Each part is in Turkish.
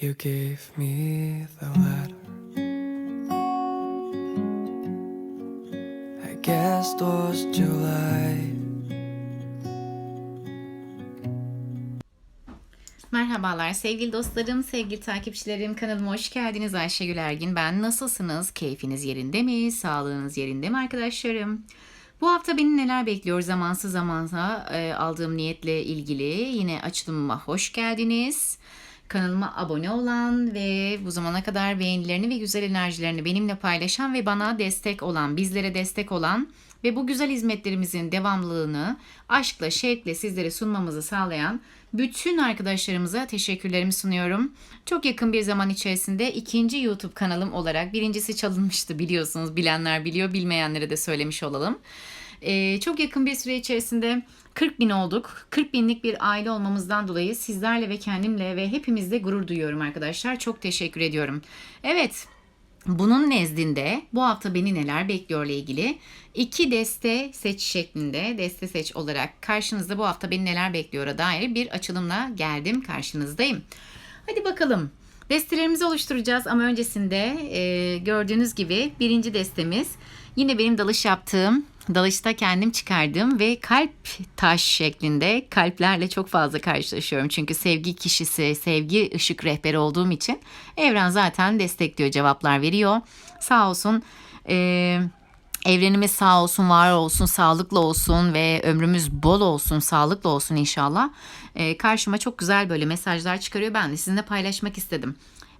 You gave me the letter. I guess it was July. Merhabalar sevgili dostlarım, sevgili takipçilerim. Kanalıma hoş geldiniz. Ayşegül Ergin ben. Nasılsınız? Keyfiniz yerinde mi? Sağlığınız yerinde mi arkadaşlarım? Bu hafta beni neler bekliyor zamansız zamansa e, aldığım niyetle ilgili yine açılımıma hoş geldiniz. Kanalıma abone olan ve bu zamana kadar beğenilerini ve güzel enerjilerini benimle paylaşan ve bana destek olan, bizlere destek olan ve bu güzel hizmetlerimizin devamlılığını aşkla, şevkle sizlere sunmamızı sağlayan bütün arkadaşlarımıza teşekkürlerimi sunuyorum. Çok yakın bir zaman içerisinde ikinci YouTube kanalım olarak birincisi çalınmıştı biliyorsunuz. Bilenler biliyor, bilmeyenlere de söylemiş olalım. Ee, çok yakın bir süre içerisinde 40 bin olduk. 40 binlik bir aile olmamızdan dolayı sizlerle ve kendimle ve hepimizle gurur duyuyorum arkadaşlar. Çok teşekkür ediyorum. Evet, bunun nezdinde bu hafta beni neler bekliyor ile ilgili iki deste seç şeklinde deste seç olarak karşınızda bu hafta beni neler bekliyor'a dair bir açılımla geldim karşınızdayım. Hadi bakalım destelerimizi oluşturacağız ama öncesinde e, gördüğünüz gibi birinci destemiz yine benim dalış yaptığım dalışta kendim çıkardığım ve kalp taş şeklinde kalplerle çok fazla karşılaşıyorum. Çünkü sevgi kişisi, sevgi ışık rehberi olduğum için evren zaten destekliyor, cevaplar veriyor. Sağ olsun e, evrenimiz sağ olsun, var olsun, sağlıklı olsun ve ömrümüz bol olsun, sağlıklı olsun inşallah. E, karşıma çok güzel böyle mesajlar çıkarıyor. Ben de sizinle paylaşmak istedim.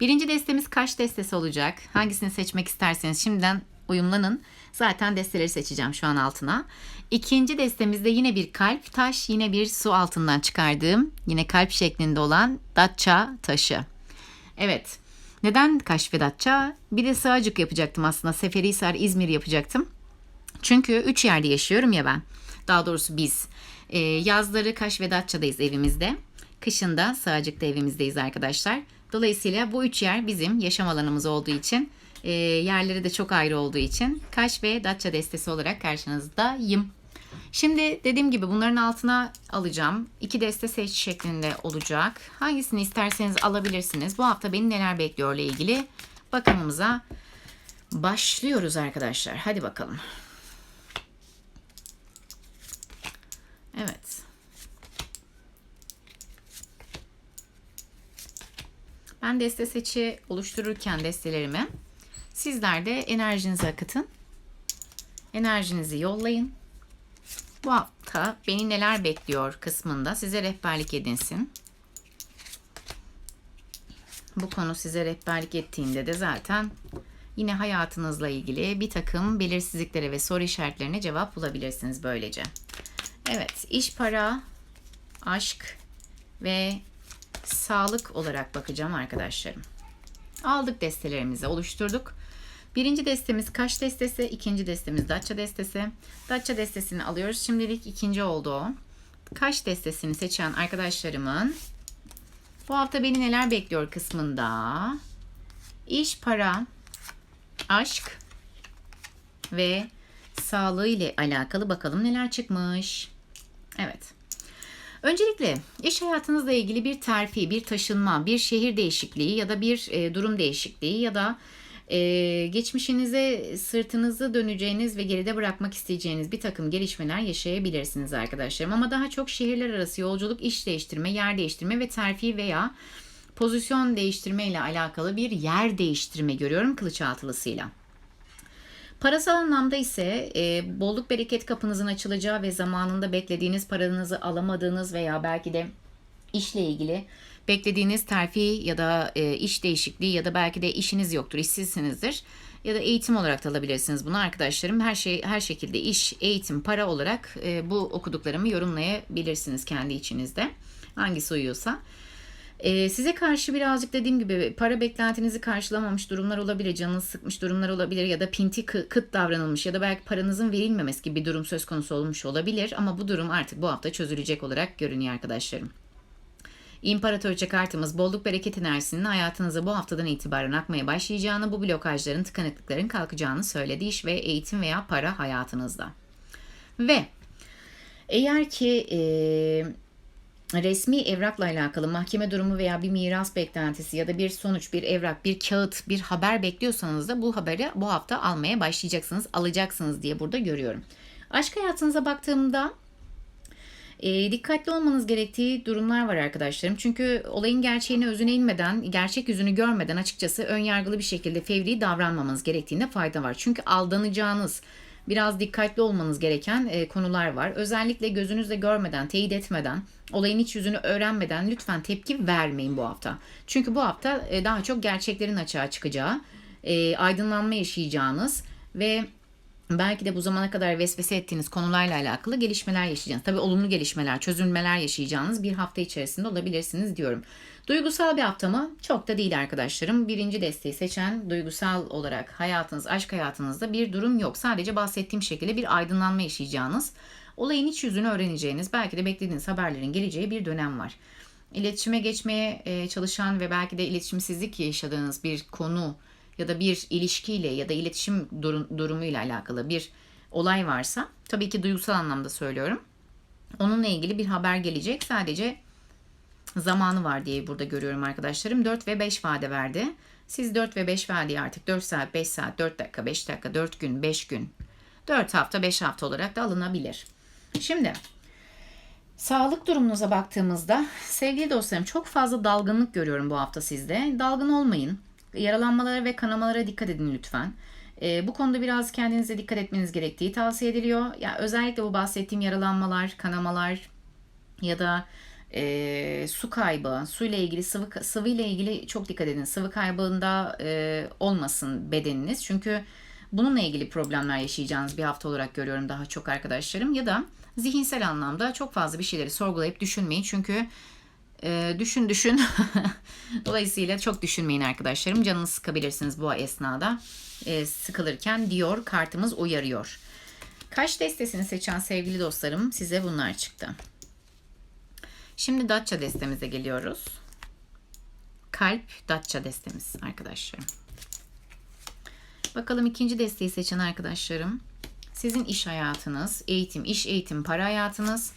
Birinci destemiz kaç destesi olacak? Hangisini seçmek isterseniz şimdiden uyumlanın. Zaten desteleri seçeceğim şu an altına. İkinci destemizde yine bir kalp taş, yine bir su altından çıkardığım, yine kalp şeklinde olan datça taşı. Evet. Neden Kaş ve Datça? Bir de Sığacık yapacaktım aslında. Seferihisar, İzmir yapacaktım. Çünkü üç yerde yaşıyorum ya ben. Daha doğrusu biz. Ee, yazları Kaş ve Datça'dayız evimizde. Kışında Sığacık'ta evimizdeyiz arkadaşlar. Dolayısıyla bu üç yer bizim yaşam alanımız olduğu için e, yerleri de çok ayrı olduğu için Kaş ve Datça destesi olarak karşınızdayım. Şimdi dediğim gibi bunların altına alacağım. İki deste seç şeklinde olacak. Hangisini isterseniz alabilirsiniz. Bu hafta beni neler bekliyor ile ilgili bakımımıza başlıyoruz arkadaşlar. Hadi bakalım. Evet. Ben deste seçi oluştururken destelerimi Sizler de enerjinizi akıtın. Enerjinizi yollayın. Bu hafta beni neler bekliyor kısmında size rehberlik edinsin. Bu konu size rehberlik ettiğinde de zaten yine hayatınızla ilgili bir takım belirsizliklere ve soru işaretlerine cevap bulabilirsiniz böylece. Evet, iş, para, aşk ve sağlık olarak bakacağım arkadaşlarım. Aldık destelerimizi oluşturduk. Birinci destemiz kaş destesi, ikinci destemiz Datça destesi. Datça destesini alıyoruz. Şimdilik ikinci oldu o. Kaş destesini seçen arkadaşlarımın bu hafta beni neler bekliyor kısmında iş, para, aşk ve sağlığı ile alakalı bakalım neler çıkmış. Evet. Öncelikle iş hayatınızla ilgili bir terfi, bir taşınma, bir şehir değişikliği ya da bir e, durum değişikliği ya da ee, geçmişinize sırtınızı döneceğiniz ve geride bırakmak isteyeceğiniz bir takım gelişmeler yaşayabilirsiniz arkadaşlarım. Ama daha çok şehirler arası yolculuk, iş değiştirme, yer değiştirme ve terfi veya pozisyon değiştirme ile alakalı bir yer değiştirme görüyorum kılıç altılısıyla. Parasal anlamda ise e, bolluk bereket kapınızın açılacağı ve zamanında beklediğiniz paranızı alamadığınız veya belki de işle ilgili beklediğiniz terfi ya da e, iş değişikliği ya da belki de işiniz yoktur, işsizsinizdir. Ya da eğitim olarak da alabilirsiniz bunu arkadaşlarım. Her şey her şekilde iş, eğitim, para olarak e, bu okuduklarımı yorumlayabilirsiniz kendi içinizde. Hangisi uyuyorsa. Ee, size karşı birazcık dediğim gibi para beklentinizi karşılamamış durumlar olabilir, canınız sıkmış durumlar olabilir ya da pinti kıt davranılmış ya da belki paranızın verilmemesi gibi bir durum söz konusu olmuş olabilir ama bu durum artık bu hafta çözülecek olarak görünüyor arkadaşlarım. İmparatorça kartımız bolluk bereket enerjisinin hayatınıza bu haftadan itibaren akmaya başlayacağını, bu blokajların, tıkanıklıkların kalkacağını söyledi iş ve eğitim veya para hayatınızda. Ve eğer ki e, resmi evrakla alakalı mahkeme durumu veya bir miras beklentisi ya da bir sonuç, bir evrak, bir kağıt, bir haber bekliyorsanız da bu haberi bu hafta almaya başlayacaksınız, alacaksınız diye burada görüyorum. Aşk hayatınıza baktığımda e, dikkatli olmanız gerektiği durumlar var arkadaşlarım. Çünkü olayın gerçeğine özüne inmeden, gerçek yüzünü görmeden açıkçası ön yargılı bir şekilde fevri davranmamanız gerektiğinde fayda var. Çünkü aldanacağınız, biraz dikkatli olmanız gereken e, konular var. Özellikle gözünüzle görmeden, teyit etmeden, olayın iç yüzünü öğrenmeden lütfen tepki vermeyin bu hafta. Çünkü bu hafta e, daha çok gerçeklerin açığa çıkacağı, e, aydınlanma yaşayacağınız ve belki de bu zamana kadar vesvese ettiğiniz konularla alakalı gelişmeler yaşayacağınız. Tabii olumlu gelişmeler, çözülmeler yaşayacağınız bir hafta içerisinde olabilirsiniz diyorum. Duygusal bir hafta mı? Çok da değil arkadaşlarım. Birinci desteği seçen duygusal olarak hayatınız, aşk hayatınızda bir durum yok. Sadece bahsettiğim şekilde bir aydınlanma yaşayacağınız, olayın iç yüzünü öğreneceğiniz, belki de beklediğiniz haberlerin geleceği bir dönem var. İletişime geçmeye çalışan ve belki de iletişimsizlik yaşadığınız bir konu ya da bir ilişkiyle ya da iletişim durum, durumuyla alakalı bir olay varsa tabii ki duygusal anlamda söylüyorum. Onunla ilgili bir haber gelecek. Sadece zamanı var diye burada görüyorum arkadaşlarım. 4 ve 5 vade verdi. Siz 4 ve 5 vadeyi artık 4 saat, 5 saat, 4 dakika, 5 dakika, 4 gün, 5 gün, 4 hafta, 5 hafta olarak da alınabilir. Şimdi Sağlık durumunuza baktığımızda sevgili dostlarım çok fazla dalgınlık görüyorum bu hafta sizde. Dalgın olmayın. Yaralanmalara ve kanamalara dikkat edin lütfen. Ee, bu konuda biraz kendinize dikkat etmeniz gerektiği tavsiye ediliyor. Ya özellikle bu bahsettiğim yaralanmalar, kanamalar ya da e, su kaybı, su ile ilgili sıvı sıvı ile ilgili çok dikkat edin. Sıvı kaybında e, olmasın bedeniniz. Çünkü bununla ilgili problemler yaşayacağınız bir hafta olarak görüyorum daha çok arkadaşlarım. Ya da zihinsel anlamda çok fazla bir şeyleri sorgulayıp düşünmeyin. Çünkü e, düşün düşün. Dolayısıyla çok düşünmeyin arkadaşlarım. Canınızı sıkabilirsiniz bu esnada. E, sıkılırken diyor kartımız uyarıyor. Kaç destesini seçen sevgili dostlarım size bunlar çıktı. Şimdi Datça destemize geliyoruz. Kalp Datça destemiz arkadaşlarım. Bakalım ikinci desteği seçen arkadaşlarım. Sizin iş hayatınız, eğitim, iş eğitim, para hayatınız,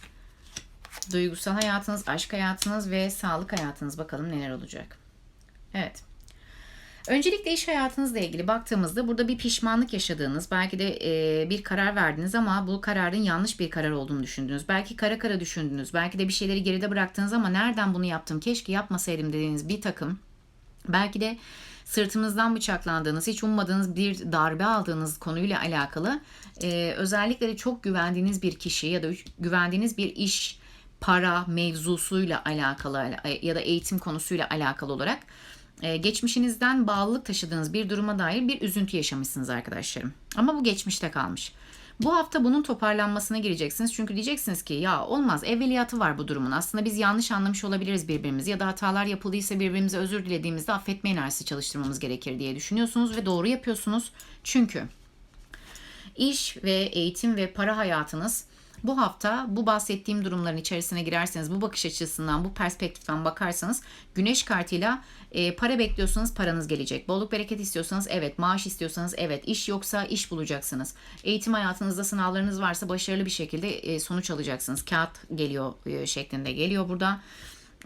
duygusal hayatınız, aşk hayatınız ve sağlık hayatınız bakalım neler olacak. Evet. Öncelikle iş hayatınızla ilgili baktığımızda burada bir pişmanlık yaşadığınız, belki de e, bir karar verdiniz ama bu kararın yanlış bir karar olduğunu düşündünüz. Belki kara kara düşündünüz, belki de bir şeyleri geride bıraktınız ama nereden bunu yaptım, keşke yapmasaydım dediğiniz bir takım. Belki de sırtınızdan bıçaklandığınız, hiç ummadığınız bir darbe aldığınız konuyla alakalı e, özellikle de çok güvendiğiniz bir kişi ya da güvendiğiniz bir iş, para mevzusuyla alakalı ya da eğitim konusuyla alakalı olarak e, geçmişinizden bağlılık taşıdığınız bir duruma dair bir üzüntü yaşamışsınız arkadaşlarım. Ama bu geçmişte kalmış. Bu hafta bunun toparlanmasına gireceksiniz. Çünkü diyeceksiniz ki ya olmaz evveliyatı var bu durumun. Aslında biz yanlış anlamış olabiliriz birbirimizi ya da hatalar yapıldıysa birbirimize özür dilediğimizde affetme enerjisi çalıştırmamız gerekir diye düşünüyorsunuz ve doğru yapıyorsunuz. Çünkü iş ve eğitim ve para hayatınız bu hafta bu bahsettiğim durumların içerisine girerseniz, bu bakış açısından, bu perspektiften bakarsanız güneş kartıyla e, para bekliyorsanız paranız gelecek. Bolluk bereket istiyorsanız evet, maaş istiyorsanız evet, iş yoksa iş bulacaksınız. Eğitim hayatınızda sınavlarınız varsa başarılı bir şekilde e, sonuç alacaksınız. Kağıt geliyor e, şeklinde geliyor burada.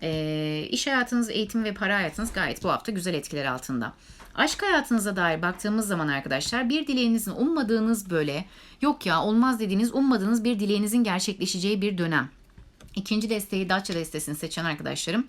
E, iş hayatınız, eğitim ve para hayatınız gayet bu hafta güzel etkiler altında. Aşk hayatınıza dair baktığımız zaman arkadaşlar bir dileğinizin ummadığınız böyle yok ya olmaz dediğiniz ummadığınız bir dileğinizin gerçekleşeceği bir dönem. İkinci desteği Datça destesini seçen arkadaşlarım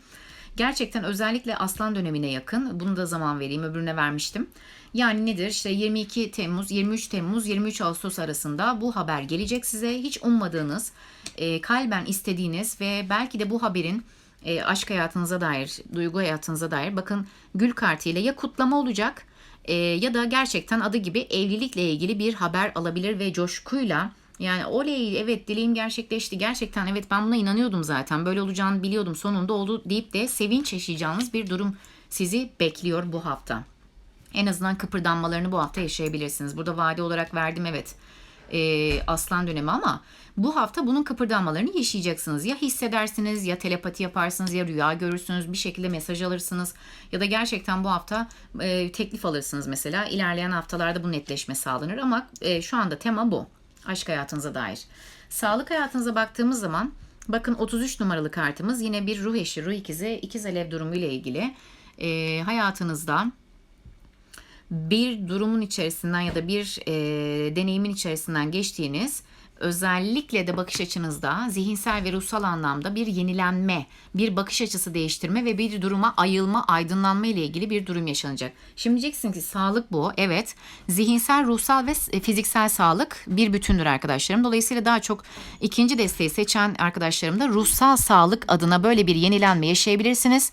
gerçekten özellikle aslan dönemine yakın. Bunu da zaman vereyim öbürüne vermiştim. Yani nedir? İşte 22 Temmuz, 23 Temmuz, 23 Ağustos arasında bu haber gelecek size. Hiç ummadığınız, e, kalben istediğiniz ve belki de bu haberin e, aşk hayatınıza dair, duygu hayatınıza dair bakın gül kartıyla ya kutlama olacak e, ya da gerçekten adı gibi evlilikle ilgili bir haber alabilir ve coşkuyla yani oley evet dileğim gerçekleşti. Gerçekten evet ben buna inanıyordum zaten. Böyle olacağını biliyordum sonunda oldu deyip de sevinç yaşayacağınız bir durum sizi bekliyor bu hafta. En azından kıpırdanmalarını bu hafta yaşayabilirsiniz. Burada vade olarak verdim evet e, aslan dönemi ama bu hafta bunun kıpırdanmalarını yaşayacaksınız. Ya hissedersiniz ya telepati yaparsınız ya rüya görürsünüz bir şekilde mesaj alırsınız ya da gerçekten bu hafta e, teklif alırsınız mesela. İlerleyen haftalarda bu netleşme sağlanır ama e, şu anda tema bu aşk hayatınıza dair. Sağlık hayatınıza baktığımız zaman Bakın 33 numaralı kartımız yine bir ruh eşi, ruh ikizi, ikiz alev durumu ile ilgili e, hayatınızda bir durumun içerisinden ya da bir e, deneyimin içerisinden geçtiğiniz özellikle de bakış açınızda zihinsel ve ruhsal anlamda bir yenilenme, bir bakış açısı değiştirme ve bir duruma ayılma, aydınlanma ile ilgili bir durum yaşanacak. Şimdi diyeceksin ki sağlık bu. Evet. Zihinsel, ruhsal ve fiziksel sağlık bir bütündür arkadaşlarım. Dolayısıyla daha çok ikinci desteği seçen arkadaşlarım da ruhsal sağlık adına böyle bir yenilenme yaşayabilirsiniz.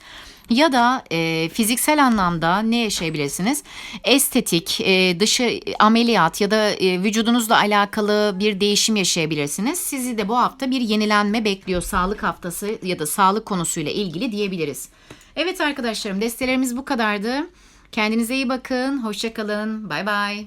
Ya da e, fiziksel anlamda ne yaşayabilirsiniz? Estetik, e, dışı ameliyat ya da e, vücudunuzla alakalı bir değişim yaşayabilirsiniz. Sizi de bu hafta bir yenilenme bekliyor sağlık haftası ya da sağlık konusuyla ilgili diyebiliriz. Evet arkadaşlarım destelerimiz bu kadardı. Kendinize iyi bakın. Hoşçakalın. Bay bay.